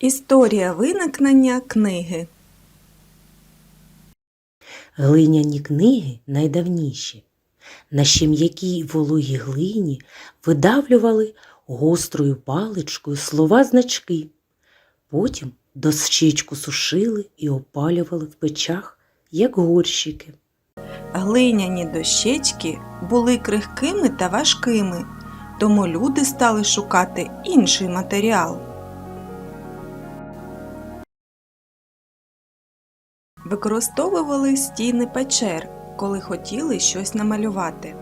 Історія виникнення книги. Глиняні книги найдавніші. На ще м'якій вологій глині видавлювали гострою паличкою слова значки. Потім дощечку сушили і опалювали в печах, як горщики. Глиняні дощечки були крихкими та важкими, тому люди стали шукати інший матеріал. Використовували стіни печер, коли хотіли щось намалювати,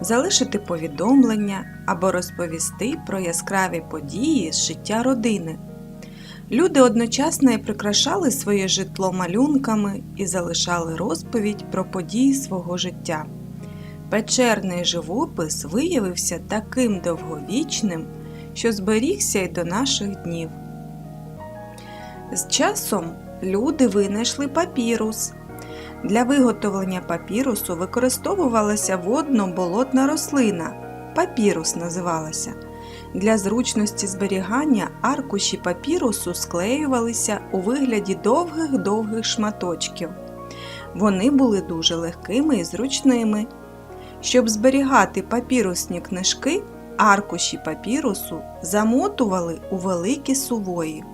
залишити повідомлення або розповісти про яскраві події з життя родини. Люди одночасно і прикрашали своє житло малюнками і залишали розповідь про події свого життя. Печерний живопис виявився таким довговічним, що зберігся й до наших днів. З часом люди винайшли папірус. Для виготовлення папірусу використовувалася водно-болотна рослина. Папірус називалася. Для зручності зберігання аркуші папірусу склеювалися у вигляді довгих-довгих шматочків. Вони були дуже легкими і зручними. Щоб зберігати папірусні книжки, аркуші папірусу замотували у великі сувої.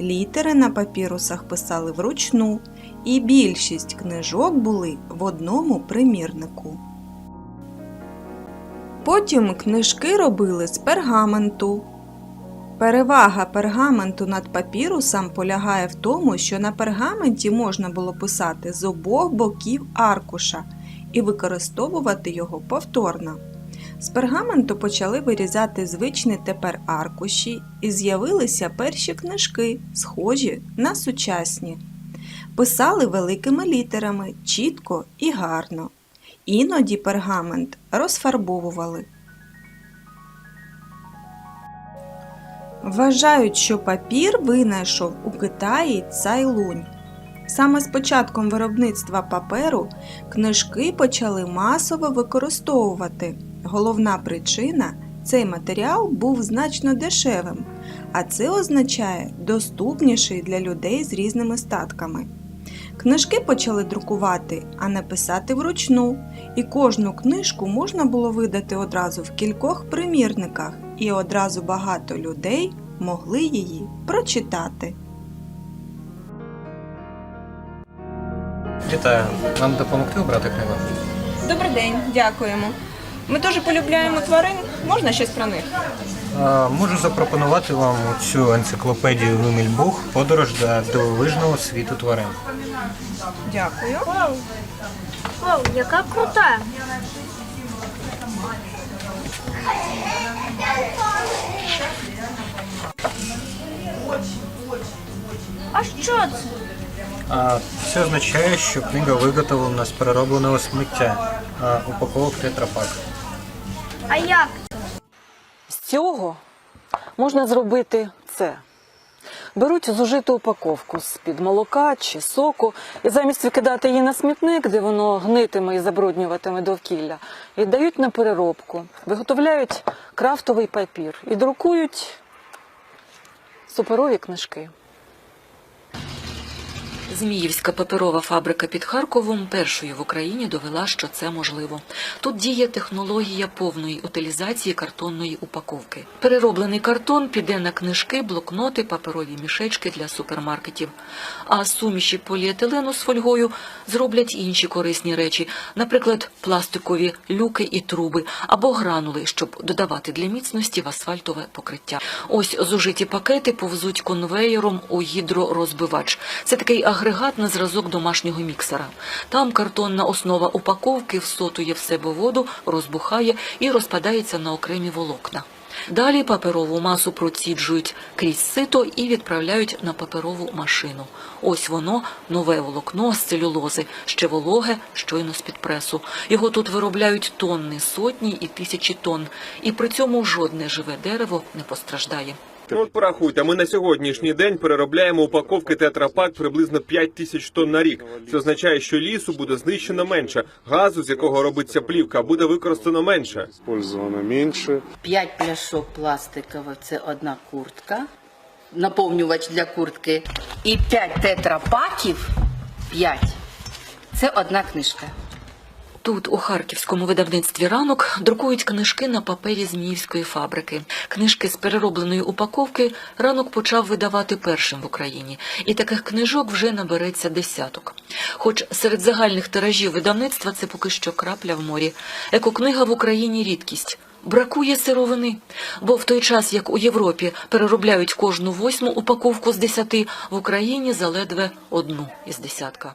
Літери на папірусах писали вручну, і більшість книжок були в одному примірнику. Потім книжки робили з пергаменту. Перевага пергаменту над папірусом полягає в тому, що на пергаменті можна було писати з обох боків аркуша і використовувати його повторно. З пергаменту почали вирізати звичні тепер аркуші і з'явилися перші книжки, схожі на сучасні. Писали великими літерами, чітко і гарно. Іноді пергамент розфарбовували. Вважають, що папір винайшов у Китаї Цайлунь. Саме з початком виробництва паперу книжки почали масово використовувати. Головна причина цей матеріал був значно дешевим, а це означає доступніший для людей з різними статками. Книжки почали друкувати, а не писати вручну, і кожну книжку можна було видати одразу в кількох примірниках, і одразу багато людей могли її прочитати. Вітаю. Нам допомогти обрати книгу? Добрий день, дякуємо. Ми дуже полюбляємо тварин. Можна щось про них? А, можу запропонувати вам цю енциклопедію Вимельбух Подорож до дивовижного світу тварин. Дякую. Вау! Вау, яка крута! А що це? А, це означає, що книга виготовлена з переробленого сміття а, упаковок тетрапак. А як? З цього можна зробити це. Беруть зужиту упаковку з-під молока чи соку, і замість викидати її на смітник, де воно гнитиме і забруднюватиме довкілля, віддають на переробку, виготовляють крафтовий папір і друкують суперові книжки. Зміївська паперова фабрика під Харковом першою в Україні довела, що це можливо. Тут діє технологія повної утилізації картонної упаковки. Перероблений картон піде на книжки, блокноти, паперові мішечки для супермаркетів. А суміші поліетилену з фольгою зроблять інші корисні речі, наприклад, пластикові люки і труби або гранули, щоб додавати для міцності в асфальтове покриття. Ось зужиті пакети повзуть конвеєром у гідророзбивач. Це такий агрегат на зразок домашнього міксера. Там картонна основа упаковки всотує в себе воду, розбухає і розпадається на окремі волокна. Далі паперову масу проціджують крізь сито і відправляють на паперову машину. Ось воно, нове волокно з целюлози, ще вологе, щойно з-під пресу. Його тут виробляють тонни, сотні і тисячі тонн. І при цьому жодне живе дерево не постраждає. Ну от порахуйте, ми на сьогоднішній день переробляємо упаковки тетрапак приблизно 5 тисяч тонн на рік. Це означає, що лісу буде знищено менше, газу, з якого робиться плівка, буде використано менше. использовано меньше. 5 пляшок пластикових це одна куртка. наповнювач для куртки, і 5 тетрапаків, 5 це одна книжка. Тут, у харківському видавництві ранок, друкують книжки на папері Зміївської фабрики. Книжки з переробленої упаковки ранок почав видавати першим в Україні, і таких книжок вже набереться десяток. Хоч серед загальних тиражів видавництва це поки що крапля в морі. Екокнига в Україні рідкість. Бракує сировини, бо в той час, як у Європі переробляють кожну восьму упаковку з десяти, в Україні заледве одну із десятка.